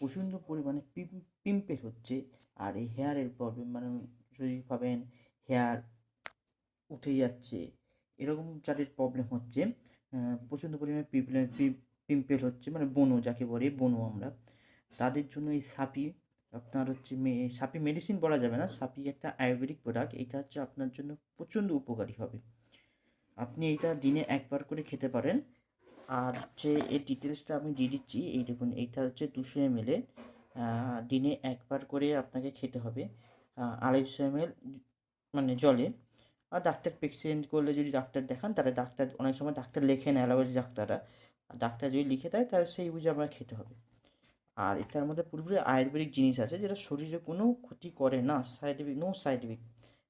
প্রচণ্ড পরিমাণে পিম্পেল হচ্ছে। আর এই হেয়ারের প্রবলেম মানে যদি ভাবেন, হেয়ার উঠে যাচ্ছে, এরকম যাদের প্রবলেম হচ্ছে প্রচণ্ড পরিমাণে পিঁপড়ে পিম্পেল হচ্ছে মানে বনো যাকে বলে, বনো আমরা, তাদের জন্য এই সাপি, আপনার হচ্ছে মে, সাপি মেডিসিন বলা যাবে না, সাপি একটা আয়ুর্বেদিক প্রোডাক্ট এটা হচ্ছে আপনার জন্য প্রচণ্ড উপকারী হবে। আপনি এইটা দিনে একবার করে খেতে পারেন আর হচ্ছে এই ডিটেলসটা আমি দিয়ে দিচ্ছি, এই দেখুন, এইটা হচ্ছে দুশো এম দিনে একবার করে আপনাকে খেতে হবে আড়াইশো এম মানে জলে। আর ডাক্তার পেশেন্ট করলে যদি ডাক্তার দেখান, তাহলে ডাক্তার, অনেক সময় ডাক্তার লেখেন, অ্যালোপ্যাথি ডাক্তাররা। আর ডাক্তার যদি লিখে দেয়, তাহলে সেই বুঝে আমরা খেতে হবে। আর এটার মধ্যে পুরোপুরি আয়ুর্বেদিক জিনিস আছে, যেটা শরীরে কোনো ক্ষতি করে না সাইড নো সাইড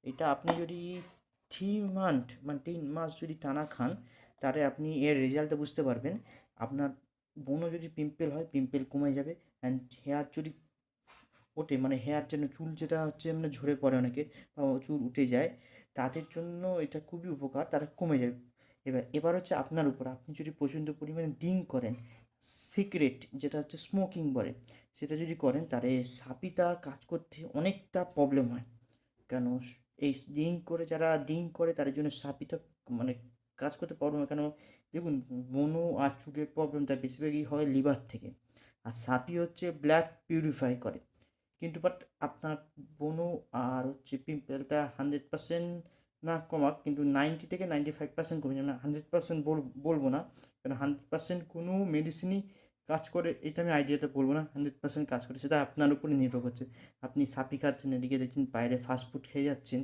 এটা আপনি যদি থ্রি মান্থ মানে তিন মাস যদি টানা খান তাহলে আপনি এর রেজাল্টটা বুঝতে পারবেন। আপনার বনও যদি পিম্পল হয় পিম্পল কমে যাবে অ্যান্ড হেয়ার যদি ওঠে মানে হেয়ার যেন চুল যেটা হচ্ছে মানে ঝরে পড়ে অনেকে বা চুল উঠে যায়, তাদের জন্য এটা খুবই উপকার, তারা কমে যাবে। এবার এবার হচ্ছে আপনার উপর, আপনি যদি প্রচণ্ড পরিমাণে ড্রিঙ্ক করেন সিগারেট যেটা হচ্ছে স্মোকিং বলে, সেটা যদি করেন, তাহলে সাপিতা কাজ করতে অনেকটা প্রবলেম হয়। কেন? এই ড্রিঙ্ক করে, যারা ড্রিঙ্ক করে, তাদের জন্য সাপিতা মানে কাজ করতে প্রবলেম হয় কেন? দেখুন বনো আর চুলের প্রবলেমটা বেশিরভাগই হয় লিভার থেকে। আর সাপি হচ্ছে ব্লাড পিউরিফাই করে। কিন্তু বাট আপনার বনো আর হচ্ছে পিম্পলটা হান্ড্রেড পার্সেন্ট না কমাক, কিন্তু নাইনটি থেকে নাইনটি ফাইভ পার্সেন্ট কমে যাবে। না হান্ড্রেড পার্সেন্ট বলব না। কারণ হান্ড্রেড পার্সেন্ট কোনো মেডিসিনই কাজ করে, এটা আমি আইডিয়াটা বলব না। হান্ড্রেড পার্সেন্ট কাজ করে, সেটা আপনার উপরে নির্ভর করছে। আপনি সাপি খাচ্ছেন, এদিকে দেখছেন বাইরে ফাস্টফুড খেয়ে যাচ্ছেন।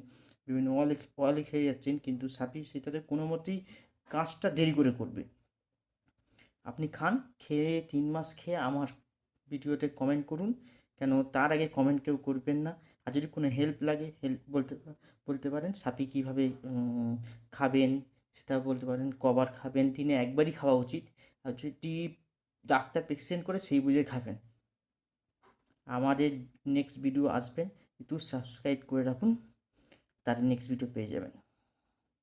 বিভিন্ন অয়েল অয়েলে খেয়ে যাচ্ছেন কিন্তু সাপি সেটাতে কোনো মতেই কাজটা দেরি করে করবে। আপনি খান, খেয়ে তিন মাস খেয়ে আমার ভিডিওতে কমেন্ট করুন। কেন তার আগে কমেন্ট কেউ করবেন না। আর যদি কোনো হেল্প লাগে হেল্প বলতে বলতে পারেন সাপি কীভাবে খাবেন সেটা বলতে পারেন, কবার খাবেন, দিনে একবারই খাওয়া উচিত। আর যদি ডাক্তার প্রেসক্রিপশন করে সেই বুঝে খাবেন। আমাদের নেক্সট ভিডিও আসবেন একটু সাবস্ক্রাইব করে রাখুন। তার নেক্সট ভিডিও পেয়ে যাবেন।